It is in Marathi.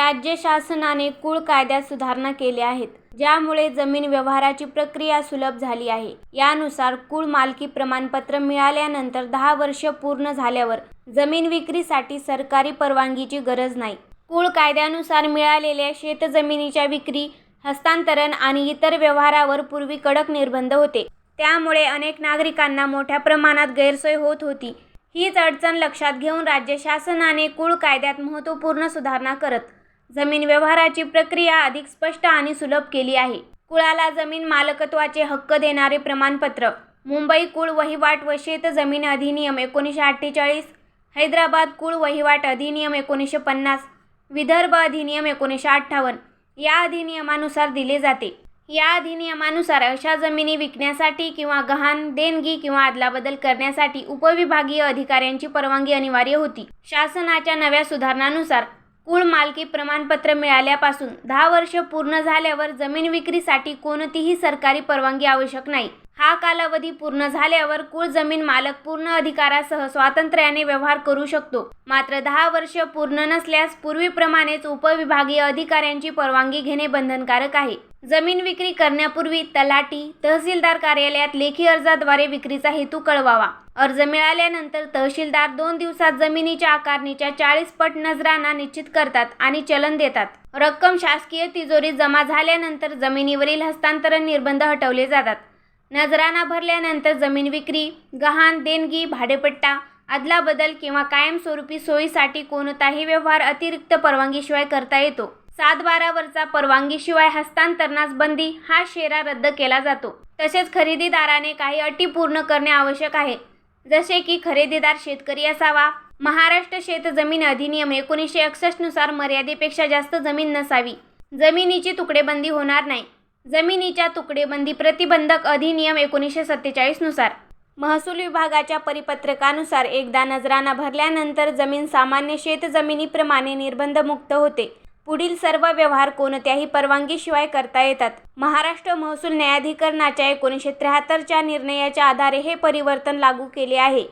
राज्य शासनाने कुळ कायद्यात सुधारणा केल्या आहेत ज्यामुळे जमीन व्यवहाराची प्रक्रिया सुलभ झाली आहे. यानुसार कुळ मालकी प्रमाणपत्र मिळाल्यानंतर दहा वर्ष पूर्ण झाल्यावर जमीन विक्रीसाठी सरकारी परवानगीची गरज नाही. कुळ कायद्यानुसार मिळालेल्या शेतजमिनीच्या विक्री हस्तांतरण आणि इतर व्यवहारावर पूर्वी कडक निर्बंध होते. त्यामुळे अनेक नागरिकांना मोठ्या प्रमाणात गैरसोय होत होती. हीच अडचण लक्षात घेऊन राज्य शासनाने कुळ कायद्यात महत्त्वपूर्ण सुधारणा करत जमीन व्यवहाराची प्रक्रिया अधिक स्पष्ट आणि सुलभ केली आहे. कुळाला जमीन मालकत्वाचे हक्क देणारे प्रमाणपत्र. मुंबई कुळ वहिवाट व शेत जमीन अधिनियम एकोणीसशे अठ्ठेचाळीस हैदराबाद कुळ वहिवाट अधिनियम एकोणीसशे पन्नास विदर्भ अधिनियम एकोणीसशे अठ्ठावन्न या अधिनियमानुसार दिले जाते. या अधिनियमानुसार अशा जमिनी विकण्यासाठी किंवा गहाण देणगी किंवा अदलाबदल करण्यासाठी उपविभागीय अधिकाऱ्यांची परवानगी अनिवार्य होती. शासनाच्या नव्या सुधारणानुसार कुळ मालकी प्रमाणपत्र मिळाल्यापासून दहा वर्ष पूर्ण झाल्यावर जमीन विक्रीसाठी कोणतीही सरकारी परवानगी आवश्यक नाही. हा कालावधी पूर्ण झाल्यावर कुळ जमीन मालक पूर्ण अधिकारासह स्वातंत्र्याने व्यवहार करू शकतो. मात्र दहा वर्ष पूर्ण नसल्यास पूर्वीप्रमाणेच उपविभागीय अधिकाऱ्यांची परवानगी घेणे बंधनकारक आहे. जमीन विक्री करण्यापूर्वी तलाटी तहसीलदार कार्यालयात लेखी अर्जाद्वारे विक्रीचा हेतू कळवावा. अर्ज मिळाल्यानंतर तहसीलदार दोन दिवसात जमिनीच्या आकारणीच्या चाळीस पट नजराना निश्चित करतात आणि चलन देतात. रक्कम शासकीय तिजोरीत जमा झाल्यानंतर जमिनीवरील हस्तांतरण निर्बंध हटवले जातात. नजराना भरल्यानंतर जमीन विक्री गहाण देणगी भाडेपट्टा अदलाबदल किंवा कायमस्वरूपी सोयीसाठी कोणताही व्यवहार अतिरिक्त परवानगीशिवाय करता येतो. सात बारावरचा परवानगीशिवाय हस्तांतरणास बंदी हा शेरा रद्द केला जातो. तसेच खरेदीदाराने काही अटी पूर्ण करणे आवश्यक आहे. जसे की खरेदीदार शेतकरी असावा. महाराष्ट्र शेत जमीन अधिनियम एकोणीसशे एकसष्टनुसार मर्यादेपेक्षा जास्त जमीन नसावी. जमिनीची तुकडेबंदी होणार नाही. जमिनीच्या तुकडेबंदी प्रतिबंधक अधिनियम एकोणीसशे सत्तेचाळीसनुसार महसूल विभागाच्या परिपत्रकानुसार एकदा नजराना भरल्यानंतर जमीन सामान्य शेतजमिनीप्रमाणे निर्बंधमुक्त होते. पुढील सर्व व्यवहार कोणत्याही परवानगीशिवाय करता येतात. महाराष्ट्र महसूल न्यायाधिकरणाच्या एकोणीसशे त्र्याहत्तरच्या निर्णयाच्या आधारे हे परिवर्तन लागू केले आहे.